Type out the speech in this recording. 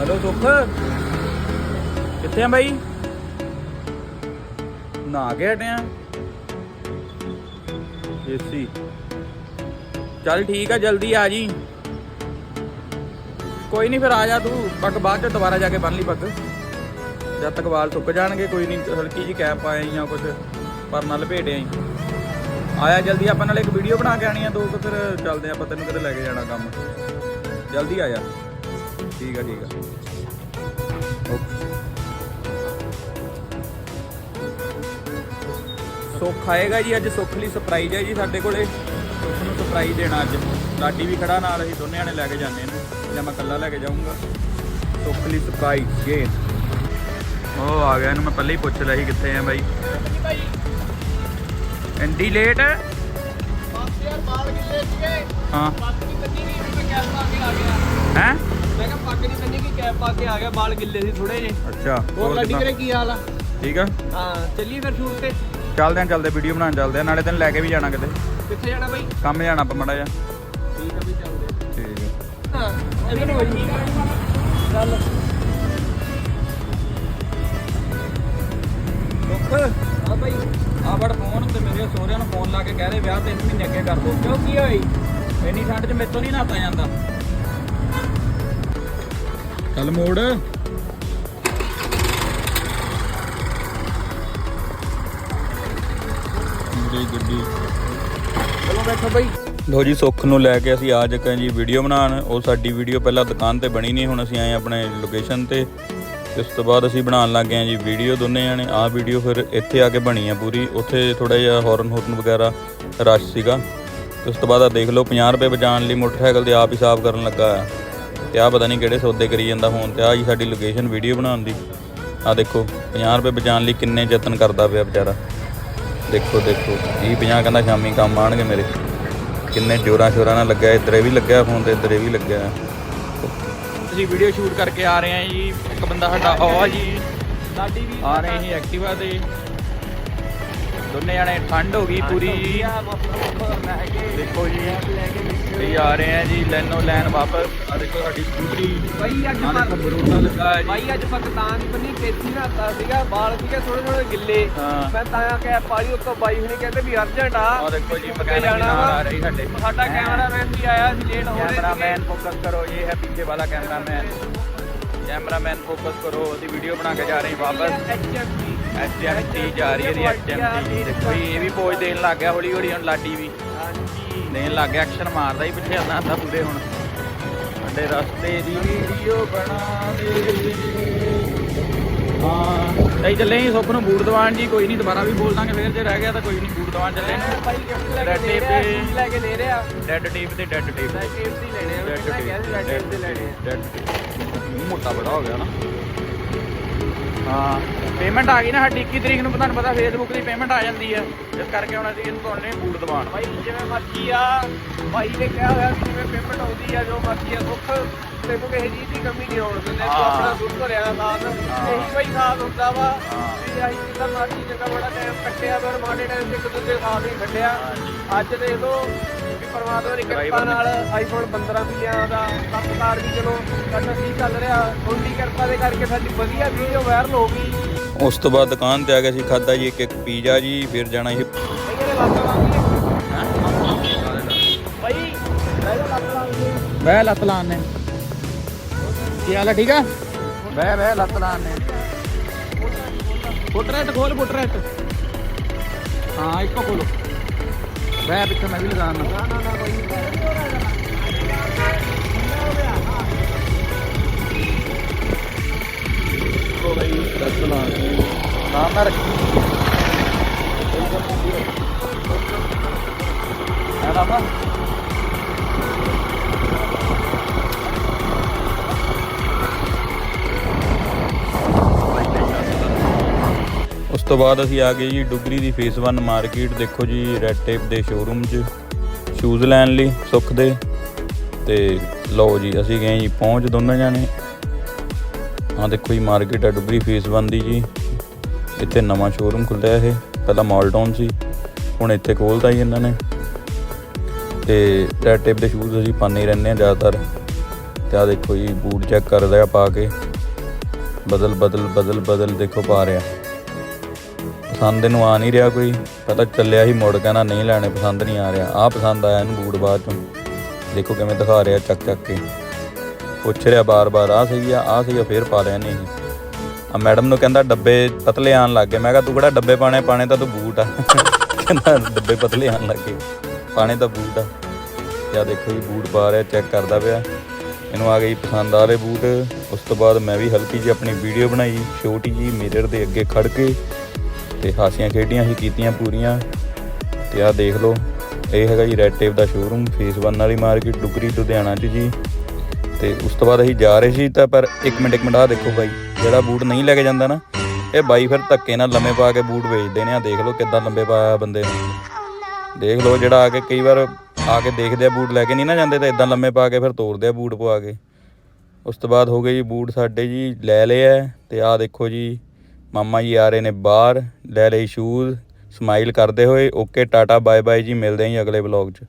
Hello ਸੁੱਖ। ਕਿੱਥੇ ਆ ਬਾਈ? ਨਾ ਕੇ ਹਟਿਆ। ਏਸੀ ਚੱਲ ਠੀਕ ਆ, ਜਲਦੀ ਆ ਜੀ। ਕੋਈ ਨਹੀਂ ਫਿਰ ਆ ਜਾ ਤੂੰ, ਪੱਗ ਬਾਅਦ ਚ ਦੁਬਾਰਾ ਜਾ ਕੇ ਬੰਨ ਲਈ ਪੱਗ। ਜਦ ਤੱਕ ਵਾਲ ਸੁੱਕ ਜਾਣਗੇ, ਕੋਈ ਨਹੀਂ ਹਲਕੀ ਜੀ ਕੈਪ ਪਾਏ ਜਾਂ ਕੁਝ ਪਰ ਨਾਲ ਲਪੇਟੇ ਆਂ ਆਇਆ ਜਲਦੀ, ਆਪਾਂ ਨਾਲ ਇੱਕ ਵੀਡੀਓ ਬਣਾ ਕੇ ਆਣੀ ਆ, ਦੋ ਫਿਰ ਚੱਲਦੇ ਆਪਾਂ ਤੈਨੂੰ ਕਿਤੇ ਲੈ ਕੇ ਜਾਣਾ ਕੰਮ। ਜਲਦੀ ਆ ਜਾ। ਠੀਕ ਆ ਠੀਕ ਆ। ਸੁੱਖ ਆਏਗਾ ਜੀ ਅੱਜ ਸੁੱਖ ਲਈ ਸਰਪ੍ਰਾਈਜ਼ ਹੈ ਜੀ ਸਾਡੇ ਕੋਲੇ। ਸੁੱਖ ਨੂੰ ਸਰਪ੍ਰਾਈਜ਼ ਦੇਣਾ ਅੱਜ। ਲਾਡੀ ਵੀ ਖੜਾ ਨਾਲ ਅਸੀਂ ਦੋਨੇ ਜਾਣੇ ਲੈ ਕੇ ਜਾਂਦੇ ਨੇ ਜਾਂ ਮੈਂ ਇਕੱਲਾ ਲੈ ਕੇ ਜਾਊਂਗਾ। ਸੁੱਖ ਲਈ ਸਰਪ੍ਰਾਈਜ਼ ਜੇ ਉਹ ਆ ਗਿਆ ਇਹਨੂੰ ਮੈਂ ਪਹਿਲਾਂ ਹੀ ਪੁੱਛ ਲਿਆ ਸੀ ਕਿੱਥੇ ਆ ਬਾਈ। ਐਂਡੀ ਲੇਟ ਹਾਂ? ਹੈ? ਕੈਪ ਪਾ ਕੇ ਆ ਗਿਆ ਬਾਲ ਗਿੱਲੇ ਸੀ ਥੋੜੇ ਜਿਹੇ। ਅੱਛਾ ਹੋਰ ਲੱਡੀ ਕਿੱਦਾਂ? ਕਰੇ ਕੀ ਹਾਲ ਆ? ਠੀਕ ਆ? ਹਾਂ ਚੱਲੀ ਫਿਰ ਸ਼ੂਟ ਤੇ। ਚੱਲਦੇ ਆਂ ਚੱਲਦੇ ਵੀਡੀਓ ਬਣਾਉਣ ਚੱਲਦੇ ਆਂ ਨਾਲੇ ਤੈਨੂੰ ਲੈ ਕੇ ਵੀ ਜਾਣਾ ਕਿਤੇ। ਕਿੱਥੇ ਜਾਣਾ ਬਾਈ? ਕੰਮ ਜਾਣਾ ਆਪਾਂ ਮੜਾ ਜਾ ਠੀਕ ਆ ਵੀ ਚੱਲਦੇ ਠੀਕ ਹਾਂ ਇਧਰ ਹੋ ਜੀ ਚੱਲ। ਬਾਈ। ਆ ਬੜ ਫੋਨ ਤੇ ਮੇਰੇ ਸਹੁਰਿਆਂ ਨੂੰ ਫੋਨ ਲਾ ਕੇ ਕਹਿ ਰਹੇ ਵਿਆਹ ਤਿੰਨ ਮਹੀਨੇ ਅੱਗੇ ਕਰ ਦੋ। ਕਿਉਂ ਕੀ ਹੋਈ? ਇੰਨੀ ਠੰਡ 'ਚ ਮੇਰੇ ਤੋਂ ਨਹੀਂ ਨਹਾਤਾ ਜਾਂਦਾ। ਚੱਲ ਮੋੜ। ਮੇਰੀ ਗੱਡੀ। ਚਲੋ ਬੈਠੋ ਬਾਈ। ਲੋ ਜੀ ਸੁੱਖ ਨੂੰ ਲੈ ਕੇ ਅਸੀਂ ਆ ਚੁੱਕੇ ਹਾਂ ਜੀ ਵੀਡੀਓ ਬਣਾਉਣ। ਉਹ ਸਾਡੀ ਵੀਡੀਓ ਪਹਿਲਾਂ ਦੁਕਾਨ ਤੇ ਬਣੀ ਨਹੀਂ ਹੁਣ ਅਸੀਂ ਆਏ ਆਪਣੇ ਲੋਕੇਸ਼ਨ ਤੇ। ਇਸ ਤੋਂ ਬਾਅਦ ਅਸੀਂ ਬਣਾਉਣ ਲੱਗ ਗਏ ਹਾਂ ਜੀ ਵੀਡੀਓ ਦੋਨੇ ਜਾਣੇ। ਆਹ ਵੀਡੀਓ ਫਿਰ ਇੱਥੇ ਆ ਕੇ ਬਣੀ ਆ ਪੂਰੀ। ਉੱਥੇ ਥੋੜਾ ਜਿਹਾ ਹੌਰਨ ਹੌਰਨ ਵਗੈਰਾ ਰਸ਼ ਸੀਗਾ। ਉਸ ਤੋਂ ਬਾਅਦ ਆ ਦੇਖ ਲਓ 50 ਰੁਪਏ ਬਚਾਉਣ ਲਈ ਮੋਟਰਸਾਈਕਲ ਦੇ ਆਪ ਹੀ ਸਾਫ਼ ਕਰਨ ਲੱਗਾ ਆ। ਤੇ ਆ ਪਤਾ ਨਹੀਂ ਕਿਹੜੇ ਸੌਦੇ ਕਰੀ ਜਾਂਦਾ ਫੋਨ ਤੇ ਆ ਜੀ ਸਾਡੀ ਲੋਕੇਸ਼ਨ ਵੀਡੀਓ ਬਣਾਉਣ ਦੀ। ਆ ਦੇਖੋ 50 ਰੁਪਏ ਬਚਾਉਣ ਲਈ ਕਿੰਨੇ ਯਤਨ ਕਰਦਾ ਪਿਆ ਵਿਚਾਰਾ। ਦੇਖੋ ਦੇਖੋ 30 50 ਕਹਿੰਦਾ ਸ਼ਾਮੀ ਕੰਮ ਆਣਗੇ ਮੇਰੇ। ਕਿੰਨੇ ਜੋਰਾਂ ਸ਼ੋਰਾਂ ਨਾਲ ਲੱਗਾ ਇੱਧਰੇ ਵੀ ਲੱਗਿਆ ਫੋਨ ਤੇ, ਇੱਧਰੇ ਵੀ ਲੱਗਿਆ। ਅਸੀਂ ਵੀਡੀਓ ਸ਼ੂਟ ਕਰਕੇ ਆ ਰਹੇ ਹਾਂ ਜੀ, ਇੱਕ ਬੰਦਾ ਸਾਡਾ ਆ ਜੀ। ਲਾਡੀ ਵੀ ਆ ਰਹੇ ਸੀ ਐਕਟਿਵਾ ਤੇ। ਦੋਨੇ ਜਾਣੇ ਠੰਡ ਹੋ ਗਈ ਪੂਰੀ। ਦੇਖੋ ਜੀ ਇਹ ਆ ਰਹੇ ਆ ਜੀ ਲੈਨੋ ਲੈਨ ਵਾਪਸ। ਆ ਦੇਖੋ ਸਾਡੀ ਸਕੂਟਰੀ। ਬਾਈ ਅੱਜ ਬਰੋਟਾ ਲੱਗਾ ਹੈ ਬਾਈ ਅੱਜ ਪਾਕਿਸਤਾਨ ਬਣੀ ਤੇਜ਼ੀ ਨਾਲ ਆਤਾ ਸੀਗਾ ਬਾਲ ਸੀਗੇ ਥੋੜੇ ਥੋੜੇ ਗਿੱਲੇ। ਮੈਂ ਤਾਂ ਕਿ ਪਾਲੀ ਉੱਤੋਂ ਬਾਈ ਹੁਣੇ ਕਹਿੰਦੇ ਵੀ ਅਰਜੈਂਟ ਆ। ਆ ਦੇਖੋ ਜੀ ਮਕੈਨਿਕ ਆ ਰਹੀ ਸਾਡੇ। ਸਾਡਾ ਕੈਮਰਾਮੈਨ ਵੀ ਆਇਆ ਸੀ ਲੇਟ ਹੋ ਰਹੇ ਕੈਮਰਾਮੈਨ ਫੋਕਸ ਕਰੋ ਇਹ ਹੈ ਪਿੱਛੇ ਵਾਲਾ ਕੈਮਰਾਮੈਨ ਕੈਮਰਾਮੈਨ ਫੋਕਸ ਕਰੋ ਅਸੀਂ ਵੀਡੀਓ ਬਣਾ ਕੇ ਜਾ ਰਹੀ ਵਾਪਸ। ਐਚਐਮਟੀ ਜਾ ਰਹੀ ਹੈ ਜੀ ਐਚਐਮਟੀ ਦੇਖੋ ਜੀ ਇਹ ਵੀ ਪੋਜ ਦੇਣ ਲੱਗ ਗਿਆ ਹੌਲੀ ਹੌਲੀ ਹੁਣ ਲਾਡੀ ਵੀ। ਹਾਂਜੀ। ਦੇਣ ਲੱਗ ਗਿਆ ਐਕਸ਼ਨ ਮਾਰਦਾ ਹੀ ਪਿੱਛੇ ਆਉਂਦਾ ਹੁੰਦਾ ਪੂਰੇ ਹੁਣ। ਸਾਡੇ ਰਸਤੇ ਦੀ ਵੀਡੀਓ ਬਣਾ ਦੇ ਹਾਂ। ਅਸੀਂ ਚੱਲੇ ਜੀ ਸੁੱਖ ਨੂੰ ਬੂਟ ਦਵਾਨ ਜੀ ਕੋਈ ਨਹੀਂ ਦੁਬਾਰਾ ਵੀ ਬੋਲ ਦਾਂਗੇ ਫੇਰ ਜੇ ਰਹਿ ਗਿਆ ਤਾਂ ਕੋਈ ਨਹੀਂ ਬੂਟ ਦਵਾਨ ਚੱਲੇ ਬਾਈ ਗਿਫਟ ਲੈ ਕੇ ਦੇ ਰਿਹਾ ਤੇ- ਲੈ ਕੇ ਦੇ ਰਿਹਾ। ਡੈਡ ਟੇਪ ਤੇ ਡੈਡ ਟੇਪ ਰੈਡ ਟੇਪ ਦੀ ਲੈਣੇ ਰੈਡ ਟੇਪ ਲੈਣੇ ਆ। ਮੋਟਾ ਬੜਾ ਹੋ ਗਿਆ ਨਾ। ਹਾਂ ਪੇਮੈਂਟ ਆ ਗਈ ਨਾ ਸਾਡੀ 21 ਤਰੀਕ ਨੂੰ ਤੁਹਾਨੂੰ ਪਤਾ ਫੇਸਬੁੱਕ ਦੀ ਪੇਮੈਂਟ ਆ ਜਾਂਦੀ ਹੈ ਇਸ ਕਰਕੇ ਹੁਣ ਅਸੀਂ ਇਹਨੂੰ ਤੁਹਾਡੇ ਬੂਟ ਦਵਾਨ ਬਾਈ ਜਿਵੇਂ ਮਰਜ਼ੀ ਆ ਬਾਈ ਨੇ ਕਿਹਾ ਹੋਇਆ ਵੀ ਜਿਵੇਂ ਪੇਮੈਂਟ ਆਉਂਦੀ ਆ ਜੋ ਮਰਜ਼ੀ ਆ ਸੁੱਖ ਤੈਨੂੰ ਕਿਸੇ ਚੀਜ਼ ਦੀ ਕਮੀ ਨਹੀਂ ਆਉਣ ਦਿੰਦੇ ਤੂੰ। ਆਪਣਾ ਦੁੱਧ ਭਰਿਆ ਸਾਥ ਇਹੀ ਕੋਈ ਸਾਥ ਹੁੰਦਾ ਵਾ। ਵੀ ਅਸੀਂ ਜਿੱਦਾਂ ਮਰਜ਼ੀ ਚੰਗਾ ਬੜਾ ਟਾਈਮ ਕੱਟਿਆ ਪਰ ਮਾੜੇ ਟਾਈਮ ਤੇ ਇੱਕ ਦੂਜੇ ਸਾਥ ਹੀ ਕੱਢਿਆ। ਅੱਜ ਦੇਖ ਲਓ ਪਰਮਾਤਮਾ ਦੀ ਕਿਰਪਾ ਨਾਲ ਆਈਫੋਨ 15 ਮਿਲਿਆ ਦਾ ਕੰਮਕਾਰ ਵੀ ਚਲੋ ਸਾਡਾ ਠੀਕ ਚੱਲ ਰਿਹਾ? ਉਹਦੀ ਕਿਰਪਾ ਦੇ ਕਰਕੇ ਸਾਡੀ ਵਧੀਆ ਵੀਡੀਓ ਵਾਇਰਲ ਹੋ ਗਈ। ਉਸ ਤੋਂ ਬਾਅਦ ਦੁਕਾਨ ਤੇ ਆ ਕੇ ਅਸੀਂ ਖਾਦਾ ਜੀ ਇੱਕ ਇੱਕ ਪੀਜ਼ਾ ਜੀ ਫਿਰ ਜਾਣਾ ਸੀ ਲੱਤ ਲਾਉਂਦੀ ਬਹਿ ਲੱਤ ਲਾਣ ਨੇ। ਕੀ ਹਾਲ ਹੈ ਠੀਕ ਆ? ਬਹਿ ਬਹਿ ਲੱਤ ਲਾਣ ਨੇ। ਫੁੱਟਰੈਟ ਖੋਲ ਫੁੱਟਰੈਟ ਹਾਂ ਇੱਕੋ ਖੋਲੋ। ਬਹਿ ਪਿੱਛੇ ਮੈਂ ਵੀ ਲਗਾਉਣਾ ਨਾ ਨਾ ਨਾ ਬਈ ਕੋ ਬਈ ਲੱਤ ਮੈਂ ਰੱਖੀ। ਆ ਰਾਮਾ ਤੋਂ ਬਾਅਦ ਅਸੀਂ ਆ ਗਏ ਜੀ ਡੁਗਰੀ ਦੀ ਫੇਸ 1 ਮਾਰਕੀਟ, ਦੇਖੋ ਜੀ ਰੈੱਡ ਟੇਪ ਦੇ ਸ਼ੋਰੂਮ 'ਚ ਸ਼ੂਜ਼ ਲੈਣ ਲਈ, ਸੁੱਖ ਦੇ, ਤੇ ਲਓ ਜੀ, ਅਸੀਂ ਗਏ ਜੀ ਪਹੁੰਚ ਦੋਨੋਂ ਜਾਣੇ। ਆ ਦੇਖੋ ਜੀ ਮਾਰਕੀਟ ਆ ਡੁਗਰੀ ਫੇਸ 1 ਦੀ ਜੀ। ਇੱਥੇ ਨਵਾਂ ਸ਼ੋਰੂਮ ਖੁੱਲਿਆ ਇਹ, ਪਹਿਲਾਂ ਮਾਲ ਟਾਊਨ ਸੀ, ਹੁਣ ਇੱਥੇ ਖੋਲਤਾ ਜੀ ਇਹਨਾਂ ਨੇ। ਤੇ ਰੈੱਡ ਟੇਪ ਦੇ ਸ਼ੂਜ਼ ਅਸੀਂ ਪਾਉਂਦੇ ਰਹਿੰਦੇ ਆ ਜ਼ਿਆਦਾਤਰ। ਤੇ ਆ ਦੇਖੋ ਜੀ, ਬੂਟ ਚੈੱਕ ਕਰ ਰਿਹਾ ਪਾ ਕੇ। ਬਦਲ ਬਦਲ ਬਦਲ ਬਦਲ ਦੇਖੋ ਪਾ ਰਿਹਾ। ਪਸੰਦ ਇਹਨੂੰ ਆ ਨਹੀਂ ਰਿਹਾ ਕੋਈ। ਪਤਾ ਚੱਲਿਆ ਹੀ ਮੁੜ ਕਹਿੰਦਾ ਨਹੀਂ ਲੈਣੇ, ਪਸੰਦ ਨਹੀਂ ਆ ਰਿਹਾ। ਆ ਪਸੰਦ ਆਇਆ ਇਹਨੂੰ ਬੂਟ ਬਾਅਦ ਚੋਂ। ਦੇਖੋ ਕਿਵੇਂ ਦਿਖਾ ਰਿਹਾ ਚੱਕ ਚੱਕ ਕੇ। ਪੁੱਛ ਰਿਹਾ ਬਾਰ-ਬਾਰ ਆ ਸਹੀ ਆ ਆ ਸਹੀ ਆ, ਫੇਰ ਪਾ ਰਿਹਾ ਨਹੀਂ। ਆ ਮੈਡਮ ਨੂੰ ਕਹਿੰਦਾ ਡੱਬੇ ਪਤਲੇ ਆਣ ਲੱਗ ਗਏ। ਮੈਂ ਕਿਹਾ, ਤੂੰ ਕਿਹੜਾ ਡੱਬੇ ਪਾਣੇ ਪਾਣੇ ਤਾਂ ਤੂੰ ਬੂਟ ਆ। ਕਹਿੰਦਾ, ਡੱਬੇ ਪਤਲੇ ਆਣ ਲੱਗ ਗਏ। ਪਾਣੇ ਤਾਂ ਬੂਟ ਆ। ਯਾ ਦੇਖੋ ਜੀ, ਬੂਟ ਪਾ ਰਿਹਾ, ਚੈੱਕ ਕਰਦਾ ਪਿਆ। ਇਹਨੂੰ ਆ ਗਈ ਪਸੰਦ ਆ ਰਹੇ ਬੂਟ। ਉਸ ਤੋਂ ਬਾਅਦ ਮੈਂ ਵੀ ਹਲਕੀ ਜਿਹੀ ਆਪਣੀ ਵੀਡੀਓ ਬਣਾਈ, ਛੋਟੀ ਜੀ ਮਿਰਰ ਦੇ ਅੱਗੇ ਖੜ ਕੇ। ਤੇ ਹਾਸੀਆਂ ਖੇਡੀਆਂ ਸੀ ਕੀਤੀਆਂ ਪੂਰੀਆਂ। ਤੇ ਆਹ ਦੇਖ ਲਓ, ਇਹ ਹੈਗਾ ਜੀ ਰੈਡ ਟੇਪ ਦਾ ਸ਼ੋਰੂਮ ਫੇਸ 1 ਵਾਲੀ ਮਾਰਕੀਟ ਡੁਗਰੀ, ਲੁਧਿਆਣਾ 'ਚ ਜੀ। ਤੇ ਉਸ ਤੋਂ ਬਾਅਦ ਅਸੀਂ ਜਾ ਰਹੇ ਸੀ ਤਾਂ ਪਰ ਇੱਕ ਮਿੰਟ ਇੱਕ ਮਿੰਟ, ਆਹ ਦੇਖੋ ਬਾਈ, ਜਿਹੜਾ ਬੂਟ ਨਹੀਂ ਲੈ ਕੇ ਜਾਂਦਾ ਨਾ, ਇਹ ਬਾਈ ਫਿਰ ਧੱਕੇ ਨਾਲ ਲੰਮੇ ਪਾ ਕੇ ਬੂਟ ਵੇਚਦੇ ਨੇ। ਆ ਦੇਖ ਲਓ ਕਿੱਦਾਂ ਲੰਬੇ ਪਾਇਆ ਬੰਦੇ ਨੇ। ਦੇਖ ਲਓ ਜਿਹੜਾ ਆ ਕੇ ਕਈ ਵਾਰ ਆ ਕੇ ਦੇਖਦੇ ਆ ਬੂਟ ਲੈ ਕੇ ਨਹੀਂ ਨਾ ਜਾਂਦੇ ਤਾਂ ਇਦਾਂ ਲੰਮੇ ਪਾ ਕੇ ਫਿਰ ਤੋੜਦੇ ਆ ਬੂਟ ਪਵਾ ਕੇ। ਉਸ ਤੋਂ ਬਾਅਦ ਹੋ ਗਏ ਜੀ ਬੂਟ ਸਾਡੇ ਜੀ ਲੈ ਲਏ ਆ। ਤੇ ਆਹ ਦੇਖੋ ਜੀ ਮਾਮਾ ਜੀ ਆ ਰਹੇ ਨੇ ਬਾਹਰ, ਲੈ ਲਈ ਸ਼ੂਜ਼ ਸਮਾਈਲ ਕਰਦੇ ਹੋਏ ਓਕੇ ਟਾਟਾ ਬਾਏ ਬਾਏ ਜੀ, ਮਿਲਦੇ ਹਾਂ ਜੀ ਅਗਲੇ ਵਲੌਗ 'ਚ।